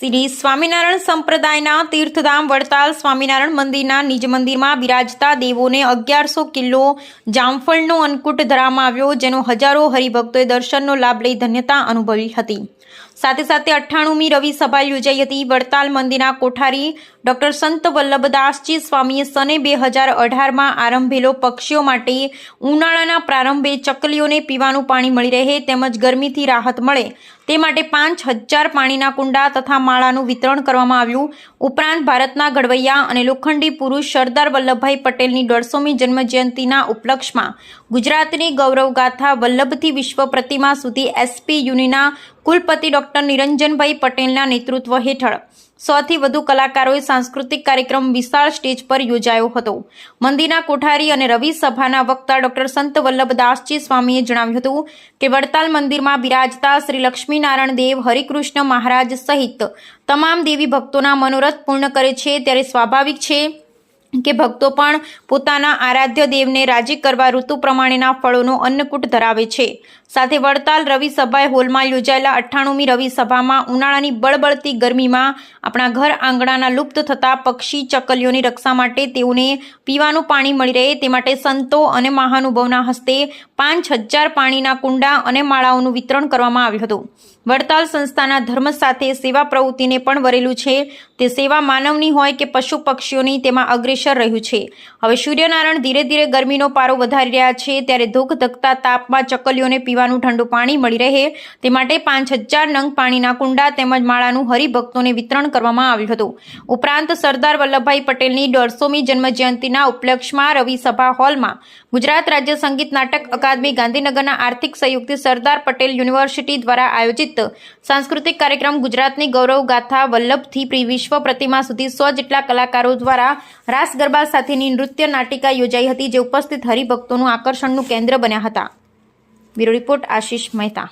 શ્રી સ્વામિનારાયણ સંપ્રદાયના તીર્થધામ વડતાલ સ્વામિનારાયણ મંદિરના નિજ મંદિરમાં બિરાજતા દેવોને અગિયારસો કિલો જામફળનો અન્નકૂટ ધરાવવામાં આવ્યો, જેનો હજારો હરિભક્તોએ દર્શનનો લાભ લઈ ધન્યતા અનુભવી હતી. સાથે સાથે અઠ્ઠાણુમી રવિ સભા યોજાઈ હતી. વડતાલ મંદિરના કોઠારી ડોક્ટર સંત વલ્લભદાસજી સ્વામીએ સને બે હજાર અઢારમાં આરંભેલો પક્ષીઓ માટે ઉનાળાના પ્રારંભે ચકલીઓને પીવાનું પાણી મળી રહે, તેમજ ગરમીથી રાહત મળે. તે માટે પાંચ હજાર પાણીના કુંડા તથા માળાનું વિતરણ કરવામાં આવ્યું. ઉપરાંત ભારતના ઘડવૈયા અને લોખંડી પુરુષ સરદાર વલ્લભભાઈ પટેલની દોઢસોમી જન્મજયંતિના ઉપલક્ષમાં ગુજરાતની ગૌરવગાથા વલ્લભથી વિશ્વ પ્રતિમા સુધી એસપી યુનિના કુલપતિ ડોક્ટર નિરંજનભાઈ પટેલના નેતૃત્વ હેઠળ સોથી વધુ કલાકારોએ સાંસ્કૃતિક કાર્યક્રમ વિશાળ સ્ટેજ પર યોજાયો હતો. મંદિરના કોઠારી અને રવિ સભાના વક્તા ડોક્ટર સંત વલ્લભદાસજી સ્વામીએ જણાવ્યું હતું કે, વડતાલ મંદિરમાં બિરાજતા શ્રી લક્ષ્મીનારાયણ દેવ હરિકૃષ્ણ મહારાજ સહિત તમામ દેવી ભક્તોના મનોરથ પૂર્ણ કરે છે, ત્યારે સ્વાભાવિક છે કે ભક્તો પણ પોતાના આરાધ્ય દેવને રાજી કરવા ઋતુ પ્રમાણેના ફળોનો અન્નકૂટ ધરાવે છે. સાથે વડતાલ રવિ સભાએ હોલમાં યોજાયેલા અઠ્ઠાણુમી રવિ સભામાં ઉનાળાની બળબળતી ગરમીમાં આપણા ઘર આંગણાના લુપ્ત થતા પક્ષી ચકલીઓની રક્ષા માટે તેઓને પીવાનું પાણી મળી રહે તે માટે સંતો અને મહાનુભાવના હસ્તે પાંચ હજાર પાણીના કુંડા અને માળાઓનું વિતરણ કરવામાં આવ્યું હતું. વડતાલ સંસ્થાના ધર્મ સાથે સેવા પ્રવૃત્તિને પણ વરેલું છે. તે સેવા માનવની હોય કે પશુ પક્ષીઓની તેમાં અગ્રેસર રહ્યું છે. હવે સૂર્યનારાયણ ધીરે ધીરે ગરમીનો પારો વધારી રહ્યા છે, ત્યારે ધોક ધકતા તાપમાં ચકલીઓને પીવાનું ઠંડુ પાણી મળી રહે. તે માટે પાંચ હજાર નંગ પાણીના કુંડા તેમજ માળાનું હરિભક્તોને વિતરણ કરવામાં આવ્યું હતું. ઉપરાંત સરદાર વલ્લભભાઈ પટેલની દોઢસોમી જન્મજયંતિના ઉપલક્ષમાં રવિ હોલમાં ગુજરાત રાજ્ય સંગીત નાટક અકાદમી ગાંધીનગરના આર્થિક સહયોગથી સરદાર પટેલ યુનિવર્સિટી દ્વારા આયોજિત સાંસ્કૃતિક કાર્યક્રમ ગુજરાતની ગૌરવ ગાથા વલ્લભથી વિશ્વ પ્રતિમા સુધી સો જેટલા કલાકારો દ્વારા ગરબા સાથેની નૃત્ય નાટિકા યોજાઈ હતી, જે ઉપસ્થિત હરિભક્તોનું આકર્ષણનું કેન્દ્ર બન્યા હતા. Bureau report Ashish Mehta.